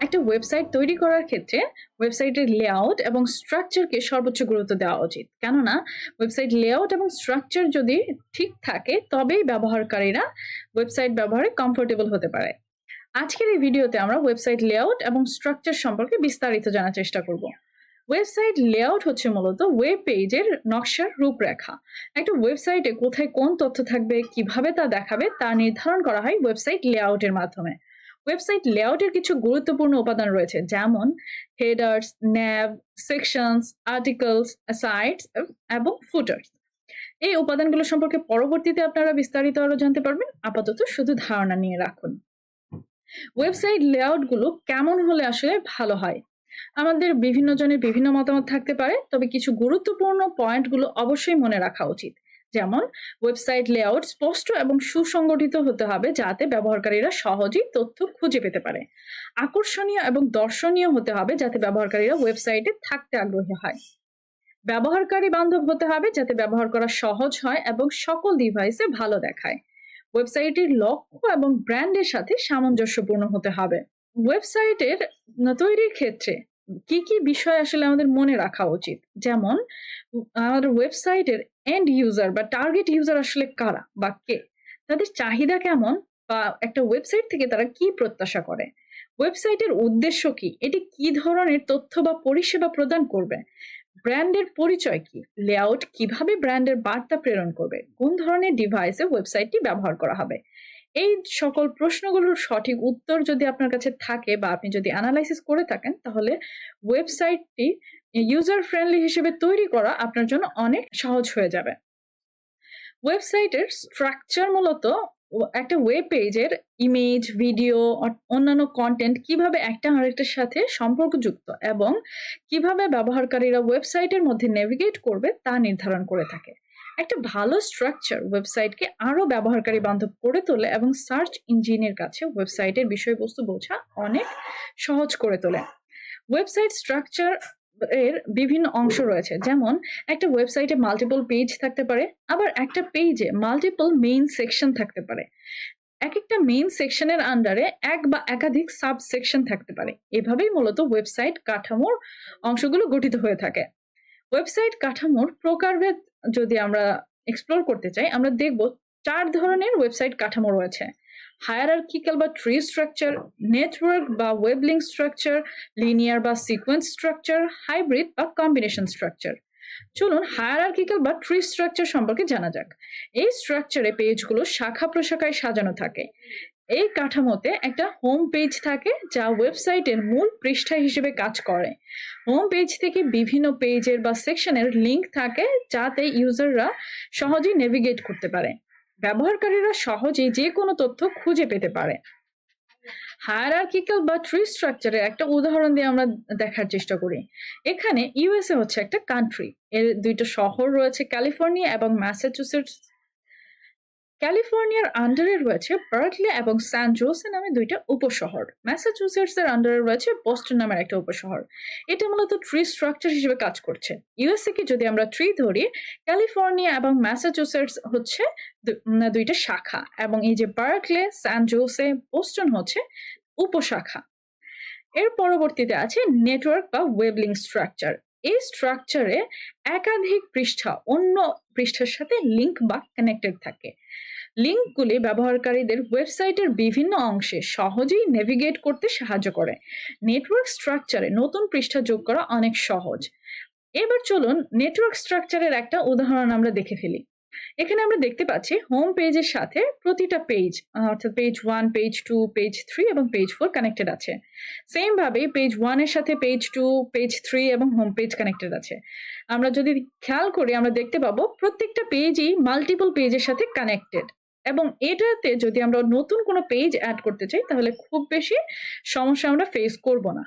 একটা ওয়েবসাইট তৈরি করার ক্ষেত্রে ওয়েবসাইটের লেআউট এবং স্ট্রাকচারকে সর্বোচ্চ গুরুত্ব দেওয়া উচিত। কেননা ওয়েবসাইট লেআউট এবং স্ট্রাকচার যদি ঠিক থাকে, তবেই ব্যবহারকারীরা ওয়েবসাইট ব্যবহারে কমফোর্টেবল হতে পারে। আজকের এই ভিডিওতে আমরা ওয়েবসাইট লেআউট এবং স্ট্রাকচার সম্পর্কে বিস্তারিত জানার চেষ্টা করব। ওয়েবসাইট লেআউট হচ্ছে মূলত ওয়েব পেজের নকশার রূপরেখা। একটা ওয়েবসাইটে কোথায় কোন তথ্য থাকবে, কীভাবে তা দেখাবে, তা নির্ধারণ করা হয় ওয়েবসাইট লেআউটের মাধ্যমে। ওয়েবসাইট লেআউটের কিছু গুরুত্বপূর্ণ উপাদান রয়েছে, যেমন headers nav sections, articles, sites এবং ফুটার্স। এই উপাদানগুলো সম্পর্কে পরবর্তীতে আপনারা বিস্তারিত আরও জানতে পারবেন। আপাতত শুধু ধারণা নিয়ে রাখুন। ওয়েবসাইট লেআউটগুলো কেমন হলে আসলে ভালো হয়? আমাদের বিভিন্ন জনের বিভিন্ন মতামত থাকতে পারে, তবে কিছু গুরুত্বপূর্ণ পয়েন্টগুলো অবশ্যই মনে রাখা উচিত। যেমন ওয়েবসাইট লেআউট স্পষ্ট এবং সুসংগঠিত হতে হবে যাতে ব্যবহারকারীরা সহজেই তথ্য খুঁজে পেতে পারে। আকর্ষণীয় এবং দর্শনীয় হতে হবে যাতে ব্যবহারকারীরা ওয়েবসাইটে থাকতে আগ্রহী হয়। ব্যবহারকারী বান্ধব হতে হবে যাতে ব্যবহার করা সহজ হয় এবং সকল ডিভাইসে ভালো দেখায়। ওয়েবসাইটের লক্ষ্য এবং ব্র্যান্ডের সাথে সামঞ্জস্যপূর্ণ হতে হবে। ওয়েবসাইটের তৈরির ক্ষেত্রে কি কি বিষয় আসলে আমাদের মনে রাখা উচিত? যেমন আমাদের ওয়েবসাইটের এন্ড ইউজার বা টার্গেট ইউজার আসলে কারা বা কে? তাদের চাহিদা কেমন? বা একটা ওয়েবসাইট থেকে তারা কি প্রত্যাশা করে? ওয়েবসাইটের উদ্দেশ্য কি? এটি কি ধরনের তথ্য বা পরিষেবা প্রদান করবে? ব্র্যান্ডের পরিচয় কি? লেআউট কীভাবে ব্র্যান্ডের বার্তা প্রেরণ করবে? কোন ধরনের ডিভাইসে ওয়েবসাইটটি ব্যবহার করা হবে? এই সকল প্রশ্নগুলোর সঠিক উত্তর যদি আপনার কাছে থাকে বা আপনি যদি অ্যানালাইসিস করে থাকেন, তাহলে ওয়েবসাইটটি ইউজার ফ্রেন্ডলি হিসেবে তৈরি করা আপনার জন্য অনেক সহজ হয়ে যাবে। ওয়েবসাইটের স্ট্রাকচার মূলত একটা ওয়েব পেজের ইমেজ ভিডিও অন্যান্য কন্টেন্ট কীভাবে একটা আরেকটার সাথে সম্পর্কযুক্ত এবং কীভাবে ব্যবহারকারীরা ওয়েবসাইটের মধ্যে নেভিগেট করবে তা নির্ধারণ করে থাকে। একটা ভালো স্ট্রাকচার ওয়েবসাইটকে আরও ব্যবহারকারী বান্ধব করে তোলে এবং সার্চ ইঞ্জিনের কাছে ওয়েবসাইটের বিষয়বস্তু বোঝা অনেক সহজ করে তোলে। ওয়েবসাইট স্ট্রাকচার এর বিভিন্ন অংশ রয়েছে। যেমন, একটা ওয়েবসাইটে মাল্টিপল পেজ থাকতে পারে, আবার একটা পেজে মাল্টিপল মেইন সেকশন থাকতে পারে। এক একটা মেইন সেকশনের আন্ডারে এক বা একাধিক সাব সেকশন থাকতে পারে। এভাবেই মূলত ওয়েবসাইট কাঠামোর অংশগুলো গঠিত হয়ে থাকে। ওয়েবসাইট কাঠামোর প্রকারভেদ যদি আমরা এক্সপ্লোর করতে চাই, আমরা দেখব চার ধরনের ওয়েবসাইট কাঠামো রয়েছে। হায়ারার্কিক্যাল বা ট্রি স্ট্রাকচার নেটওয়ার্ক বা ওয়েব লিঙ্ক স্ট্রাকচার লিনিয়ার বা সিকোয়েন্স স্ট্রাকচার হাইব্রিড বা কম্বিনেশন স্ট্রাকচার চলুন হায়ারার্কিক্যাল বা ট্রি স্ট্রাকচার সম্পর্কে জানা যাক। এই স্ট্রাকচারে পেজগুলো শাখা প্রশাখায় সাজানো থাকে। এই কাঠামোতে একটা হোম পেজ থাকে যা ওয়েবসাইটের মূল পৃষ্ঠা হিসেবে কাজ করে। হোম পেজ থেকে বিভিন্ন পেজের বা সেকশনের লিঙ্ক থাকে যাতে ইউজাররা সহজেই নেভিগেট করতে পারে। ব্যবহারকারীরা সহজেই যে কোনো তথ্য খুঁজে পেতে পারে। হায়ারার্কিক্যাল বা ট্রি স্ট্রাকচারের একটা উদাহরণ দিয়ে আমরা দেখার চেষ্টা করি। এখানে ইউএসএ হচ্ছে একটা কান্ট্রি এর দুইটা শহর রয়েছে ক্যালিফোর্নিয়া এবং ম্যাসাচুসেটস ক্যালিফোর্নিয়ার আন্ডারে রয়েছে বার্কলে এবং স্যান জোসে নামে দুইটা উপশহর। ম্যাসাচুসেটস এর আন্ডারে রয়েছে বস্টন নামের একটা উপশহর। এটা মূলত ট্রি স্ট্রাকচার হিসেবে কাজ করছে। ইউএসএ কে যদি আমরা ট্রি ধরি, ক্যালিফোর্নিয়া এবং ম্যাসাচুসেটস হচ্ছে দুইটা শাখা এবং এই যে বার্কলে, স্যান জোসে, বোস্টন হচ্ছে উপশাখা। এর পরবর্তীতে আছে নেটওয়ার্ক বা ওয়েবলিং স্ট্রাকচার। এই স্ট্রাকচারে একাধিক পৃষ্ঠা, অন্য পৃষ্ঠার সাথে লিঙ্ক বা কানেক্টেড থাকে। লিঙ্কগুলি ব্যবহারকারীদের ওয়েবসাইটের বিভিন্ন অংশে সহজেই নেভিগেট করতে সাহায্য করে। নেটওয়ার্ক স্ট্রাকচারে নতুন পৃষ্ঠা যোগ করা অনেক সহজ। এবার চলুন নেটওয়ার্ক স্ট্রাকচারের একটা উদাহরণ আমরা দেখে ফেলি। এখানে আমরা দেখতে পাচ্ছি হোম পেজের সাথে প্রতিটা পেজ অর্থাৎ page one page two page three এবং পেজ ফোর কানেক্টেড আছে। সেম ভাবে পেজ ওয়ানের সাথে পেজ টু পেজ থ্রি এবং হোম পেজ কানেক্টেড আছে। আমরা যদি খেয়াল করি, আমরা দেখতে পাবো প্রত্যেকটা পেজই মাল্টিপল পেজের সাথে কানেক্টেড এবং এটাতে যদি আমরা নতুন কোনো পেজ অ্যাড করতে চাই, তাহলে খুব বেশি সমস্যা আমরা ফেস করব না।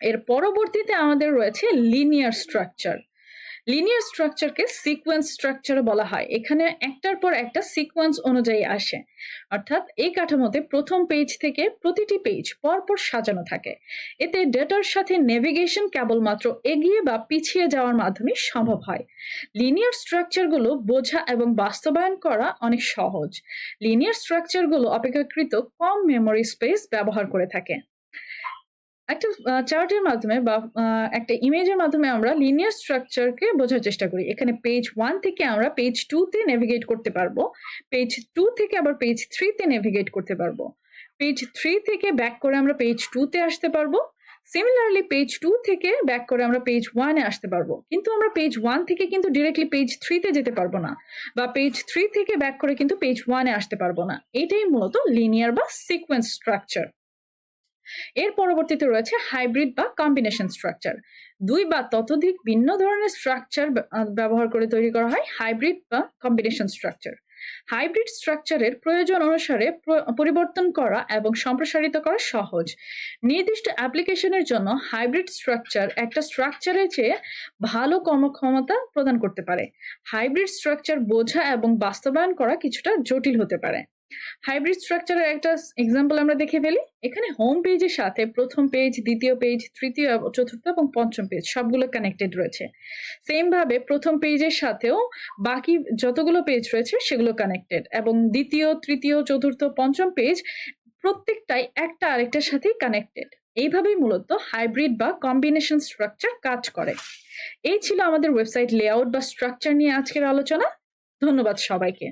এর পরবর্তীতে আমাদের রয়েছে লিনিয়ার স্ট্রাকচার লিনিয়ার স্ট্রাকচারকে সিকোয়েন্স স্ট্রাকচার বলা হয়। এখানে একটার পর একটা সিকোয়েন্স অনুযায়ী আসে। অর্থাৎ এই কাঠামোতে প্রথম পেজ থেকে প্রতিটি পেজ পরপর সাজানো থাকে। এতে ডেটার সাথে নেভিগেশন কেবলমাত্র এগিয়ে বা পিছিয়ে যাওয়ার মাধ্যমে সম্ভব হয়। লিনিয়ার স্ট্রাকচারগুলো বোঝা এবং বাস্তবায়ন করা অনেক সহজ। লিনিয়ার স্ট্রাকচারগুলো অপেক্ষাকৃত কম মেমোরি স্পেস ব্যবহার করে থাকে। একটা চার্টের মাধ্যমে বা একটা ইমেজের মাধ্যমে আমরা লিনিয়ার স্ট্রাকচারকে বোঝার চেষ্টা করি। এখানে পেজ ওয়ান থেকে আমরা পেজ টুতে নেভিগেট করতে পারব। পেজ টু থেকে আবার পেজ থ্রিতে নেভিগেট করতে পারব। পেজ থ্রি থেকে ব্যাক করে আমরা পেজ টুতে আসতে পারব। সিমিলারলি পেজ টু থেকে ব্যাক করে আমরা পেজ ওয়ানে আসতে পারব। কিন্তু আমরা পেজ ওয়ান থেকে কিন্তু ডিরেক্টলি পেজ থ্রিতে যেতে পারব না বা পেজ থ্রি থেকে ব্যাক করে কিন্তু পেজ ওয়ানে আসতে পারব না। এটাই মূলত লিনিয়ার বা সিকোয়েন্স স্ট্রাকচার এর পরবর্তীতে রয়েছে হাইব্রিড বা কম্বিনেশন স্ট্রাকচার দুই বা ততোধিক ভিন্ন ধরনের স্ট্রাকচার ব্যবহার করে তৈরি করা হয় হাইব্রিড বা কম্বিনেশন স্ট্রাকচার হাইব্রিড স্ট্রাকচারের প্রয়োজন অনুসারে পরিবর্তন করা এবং সম্প্রসারিত করা সহজ। নির্দিষ্ট অ্যাপ্লিকেশনের জন্য হাইব্রিড স্ট্রাকচার একটা স্ট্রাকচারের চেয়ে ভালো কর্মক্ষমতা প্রদান করতে পারে। হাইব্রিড স্ট্রাকচার বোঝা এবং বাস্তবায়ন করা কিছুটা জটিল হতে পারে। হাইব্রিড স্ট্রাকচারের একটা এক্সাম্পল আমরা দেখে ফেলি। এখানে হোম পেজের সাথে প্রথম পেজ দ্বিতীয় পেজ তৃতীয় চতুর্থ এবং পঞ্চম পেজ সবগুলো কানেক্টেড রয়েছে। সেম ভাবে প্রথম পেজের সাথেও বাকি যতগুলো পেজ রয়েছে সেগুলো কানেক্টেড এবং দ্বিতীয়, তৃতীয়, চতুর্থ, পঞ্চম পেজ প্রত্যেকটাই একটা আরেকটার সাথেই কানেক্টেড এইভাবেই মূলত হাইব্রিড বা কম্বিনেশন স্ট্রাকচার কাজ করে। এই ছিল আমাদের ওয়েবসাইট লেআউট বা স্ট্রাকচার নিয়ে আজকের আলোচনা। ধন্যবাদ সবাইকে।